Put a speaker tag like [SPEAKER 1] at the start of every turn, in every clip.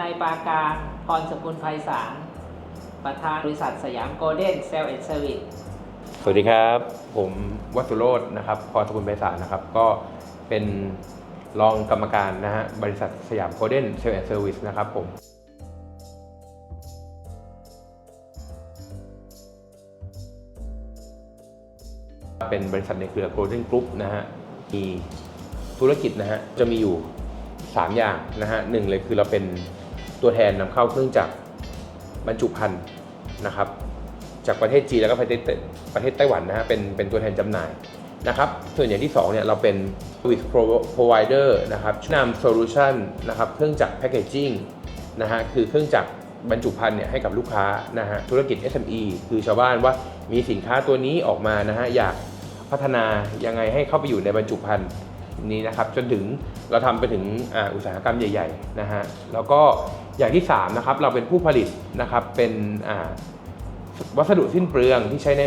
[SPEAKER 1] นายปาการพรสกุลไพศาลประธานบริษัทสยามโกลเด้นเซลล์แอนด์เซอร์วิส
[SPEAKER 2] สวัสดีครับ ผมวัสุโรจน์นะครับพรสกุลไพศาลนะครับ ก็เป็นรองกรรมการนะฮะบริษัทสยามโคเดนเซลล์แอนด์เซอร์วิสนะครับผมเป็นบริษัทในเครือ Golden Group นะฮะ มีธุรกิจนะฮะ จะมีอยู่ 3 อย่างนะฮะหนึ่งเลยคือเราเป็น ตัวแทนนำเข้าเครื่องจักรบรรจุภัณฑ์นะครับ จากประเทศจีนแล้วก็ประเทศประเทศไต้หวันนะฮะเป็นเป็นตัวแทนจำหน่ายนะครับส่วนอย่างที่2เนี่ยเราเป็น service provider นะครับนำ solution นะครับเครื่องจักร packaging นะฮะคือเครื่องจักรบรรจุภัณฑ์เนี่ยให้กับลูกค้านะฮะธุรกิจ SME คือชาวบ้านว่ามีสินค้าตัวนี้ออกมานะฮะอยากพัฒนายังไงให้เข้าไปอยู่ในบรรจุภัณฑ์ นี้นะครับจนถึงเราทำไปถึงอุตสาหกรรมใหญ่ ๆนะฮะแล้วก็อย่างที่3นะครับเราเป็นผู้ผลิตนะครับเป็นวัสดุสิ้นเปลืองที่ใช้ใน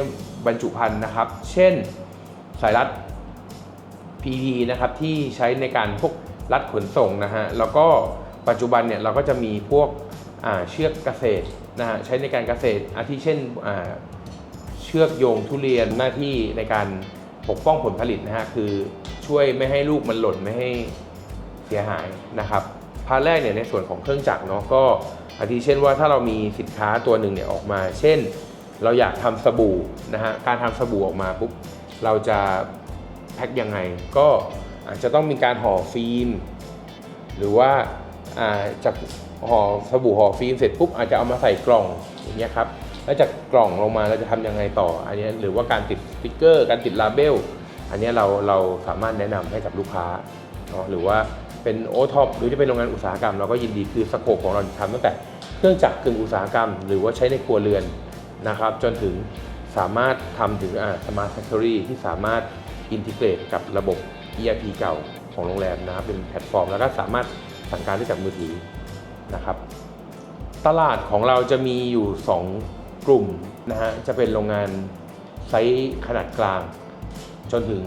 [SPEAKER 2] บรรจุภัณฑ์นะครับ เช่นสายรัด PP นะครับที่ใช้ในการพวกรัดขนส่งนะฮะแล้วก็ปัจจุบันเนี่ยเราก็จะมีพวกเชือกเกษตรนะฮะใช้ในการเกษตรอาทิเช่นเชือกโยงทุเรียนหน้าที่ในการปกป้องผลผลิตนะฮะคือ ช่วยไม่ให้ลูกมันหล่นไม่ให้เสียหายนะครับพาร์ทแรกเนี่ยในส่วนของเครื่องจักรเนาะก็อาทิเช่นว่าถ้าเรามีสินค้าตัวหนึ่งเนี่ยออกมา เช่น เราอยากทำสบู่นะฮะการทำสบู่ออกมาปุ๊บเราจะแพ็คยังไง ก็อาจจะต้องมีการห่อฟิล์มหรือว่าอ่าจากห่อสบู่ห่อฟิล์มเสร็จปุ๊บอาจจะเอามาใส่กล่องอย่างเงี้ยครับแล้วจากกล่องลงมาเราจะทำยังไงต่ออันนี้หรือว่าการติดสติ๊กเกอร์ การติดลาเบล อันนี้เราเราสามารถแนะนำให้กับลูกค้าเนาะหรือว่าเป็นโอท็อปหรือจะเป็นโรงงานอุตสาหกรรม เราก็ยินดีคือสโคปของเราทำตั้งแต่เครื่องจักรกึ่งอุตสาหกรรม หรือว่าใช้ในครัวเรือนนะครับ จนถึงสามารถทำถึงอ่าสมาร์ทแฟคทอรี่ที่สามารถอินทิเกรตกับระบบ ERP เก่าของโรงแรมนะครับเป็นแพลตฟอร์ม แล้วก็สามารถสั่งการได้จากมือถือนะครับ ตลาดของเราจะมีอยู่ 2 กลุ่มนะฮะจะเป็นโรงงานไซส์ขนาดกลาง จนถึง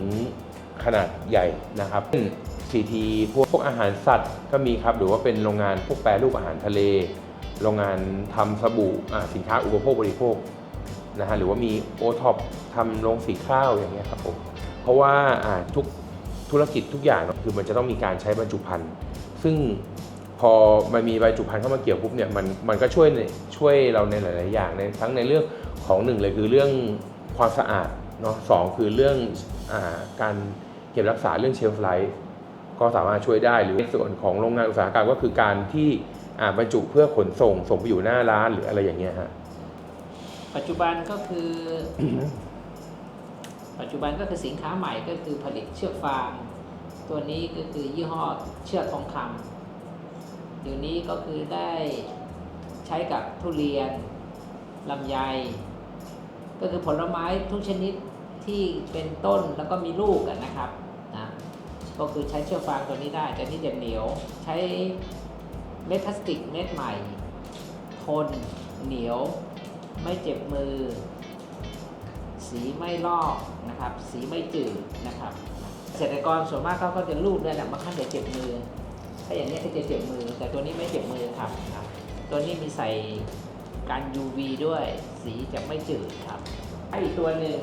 [SPEAKER 2] ขนาดใหญ่นะครับเช่น CT พวกพวกอาหารสัตว์ก็มีครับ หรือว่าเป็นโรงงานพวกแปรรูปอาหารทะเล โรงงานทำสบู่อ่าสินค้าอุปโภคบริโภคนะฮะหรือว่ามีโอท็อปทำโรงสีข้าวอย่างเงี้ยครับผมเพราะว่าอ่าทุกธุรกิจทุกอย่างเนอะคือมันจะต้องมีการใช้บรรจุภัณฑ์ซึ่งพอมันมีบรรจุภัณฑ์เข้ามาเกี่ยวปุ๊บเนี่ยมันมันก็ช่วยในช่วยเราในหลาย ๆ อย่างในทั้งในเรื่องของหนึ่งเลยคือเรื่องความสะอาด เนาะสองคือเรื่องอาการเก็บรักษาเรื่องเชลฟ์ไลฟ์ก็สามารถช่วยได้หรือส่วนของโรงงานอุตสาหกรรมก็คือการที่บรรจุเพื่อขนส่งส่งไปอยู่หน้าร้านหรืออะไรอย่างเงี้ยฮะ
[SPEAKER 1] ปัจจุบันก็คือ ปัจจุบันก็คือสินค้าใหม่ก็คือผลิตเชือกฟาง ตัวนี้ก็คือยี่ห้อเชือกทองคำเดี๋ยวนี้ก็คือได้ใช้กับทุเรียนลำไย ก็คือผลไม้ทุกชนิดที่เป็นต้นแล้วก็มีลูกนะครับนะก็คือใช้เชือกฟางตัวนี้ได้แต่นี่จะเหนียว ใช้เม็ดพลาสติกเม็ดใหม่ ทนเหนียว ไม่เจ็บมือ สีไม่ลอกนะครับ สีไม่จืดนะครับเกษตรกรส่วนมากเขาก็จะลูบด้วยแหละบางครั้งเดี๋ยวเจ็บมือ ถ้าอย่างนี้ก็จะเจ็บมือ แต่ตัวนี้ไม่เจ็บมือครับครับตัวนี้มีใส่ กัน UV ด้วย สีจะไม่จืดครับให้อีกตัวหนึ่ง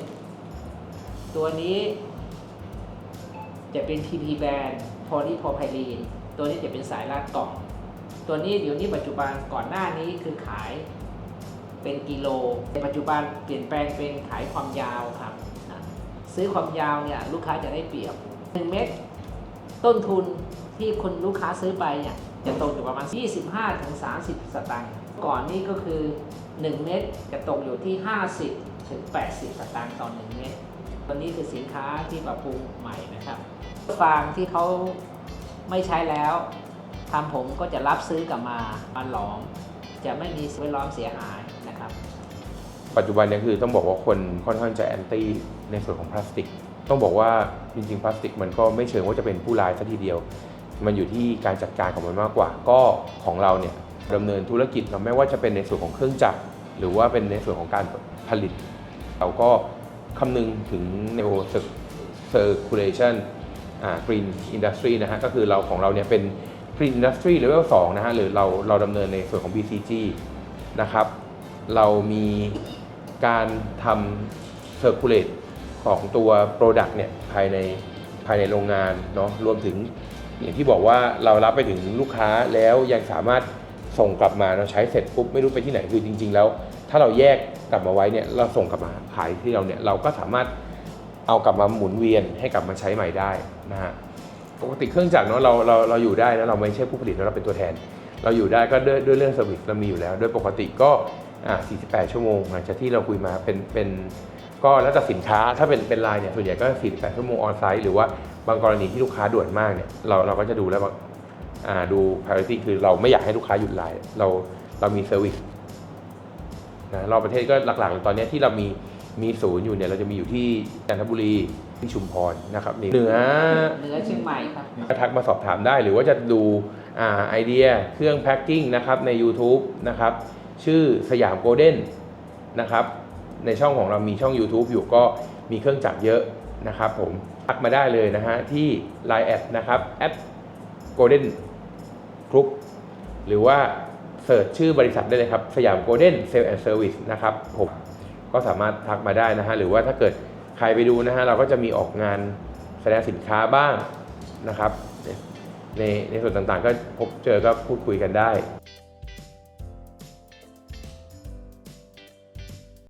[SPEAKER 1] ตัวนี้ จะเป็น PP band polypropylene ตัวนี้จะเป็นสายรัดกล่อง ตัวนี้เดี๋ยวนี้ปัจจุบันก่อนหน้านี้คือขายเป็นกิโลในปัจจุบันเปลี่ยนแปลงเป็นขายความยาวครับนะซื้อความยาวเนี่ยลูกค้าจะได้เปรียบ 1 เม็ดต้นทุนที่คนลูกค้าซื้อไปเนี่ยจะตกอยู่ประมาณ 25ถึง30 สตางค์ ก่อนนี้ก็คือ 1 เม็ดจะตกอยู่ที่ 50 ถึง 80 สตางค์ต่อ 1 เม็ดตัวนี้คือสินค้าที่ปรับปรุงใหม่นะครับฟางที่เขาไม่ใช้แล้วทางผมก็จะรับซื้อกลับมามาหลอม จะไม่มีสิ่งแวดล้อมเสียหายนะครับ
[SPEAKER 2] ปัจจุบันเนี่ยคือต้องบอกว่าคนค่อนข้างจะแอนตี้ในส่วนของพลาสติก ต้องบอกว่าจริงๆพลาสติกมันก็ไม่เชิงว่าจะเป็นผู้ร้ายซะทีเดียว มันอยู่ที่การจัดการของมันมากกว่า ก็ของเราเนี่ย ดำเนินธุรกิจเราไม่ว่าจะเป็นในส่วนของเครื่องจักรหรือว่าเป็นในส่วนของการผลิต เราก็คำนึงถึง neo circulation อ่า green industry นะฮะก็คือเราของเราเนี่ยเป็น Green Industry Level 2นะฮะหรือเราเราดำเนินในส่วนของ BCG นะครับ เรามีการทำ circulate ของตัว Product เนี่ยภายในภายในโรงงานเนาะรวมถึงอย่างที่บอกว่าเรารับไปถึงลูกค้าแล้วยังสามารถ ส่งกลับมาเราใช้เสร็จปุ๊บไม่รู้ไปที่ไหนคือจริง ๆ แล้ว ถ้าเราแยกกลับมาไว้เนี่ยเราส่งกลับมาขายที่เราเนี่ยเราก็สามารถเอากลับมาหมุนเวียนให้กลับมาใช้ใหม่ได้นะฮะปกติเครื่องจักรเนาะเราเราเราอยู่ได้นะเราไม่ใช่ผู้ผลิตเราเป็นตัวแทน เราอยู่ได้ก็ด้วยด้วยเรื่องเซอร์วิสเรามีอยู่แล้ว โดยปกติก็อ่า48 ชั่วโมงหลังจากที่เราคุยมาเป็นเป็นก็แล้วแต่สินค้าถ้าเป็นเป็นไลน์เนี่ยส่วนใหญ่ก็48ชั่วโมงออนไซต์หรือว่าบางกรณีที่ลูกค้าด่วนมากเนี่ยเราเราก็จะดูแล้ว ดู priority คือเราไม่อยากให้ลูกค้าหยุดไลน์เราเรามีเซอร์วิสนะรอบประเทศก็หลักๆเลยตอนเนี้ยที่เรามีมีศูนย์อยู่เนี่ยเราจะมีอยู่ที่จันทบุรีที่ชุมพรนะครับนี่เหนือ
[SPEAKER 1] เหนือเชียงใหม่ครับ
[SPEAKER 2] ก็ทักมาสอบถามได้หรือว่าจะดูอ่าไอเดียเครื่องแพ็คกิ้งนะครับใน YouTube นะครับชื่อสยามโกลเด้นนะครับในช่องของเรามีช่อง YouTube อยู่ก็มีเครื่องจักรเยอะนะครับผมทักมาได้เลยนะฮะที่ Line แอดนะครับ คลุกหรือว่าเสิร์ชชื่อบริษัทได้เลยครับ สยามโกลเด้นเซลล์แอนด์เซอร์วิสนะครับผมก็สามารถทักมาได้นะฮะหรือว่าถ้าเกิดใครไปดูนะฮะเราก็จะมีออกงานแสดงสินค้าบ้างนะครับ ในในส่วนต่างๆ ก็พบเจอก็พูดคุยกันได้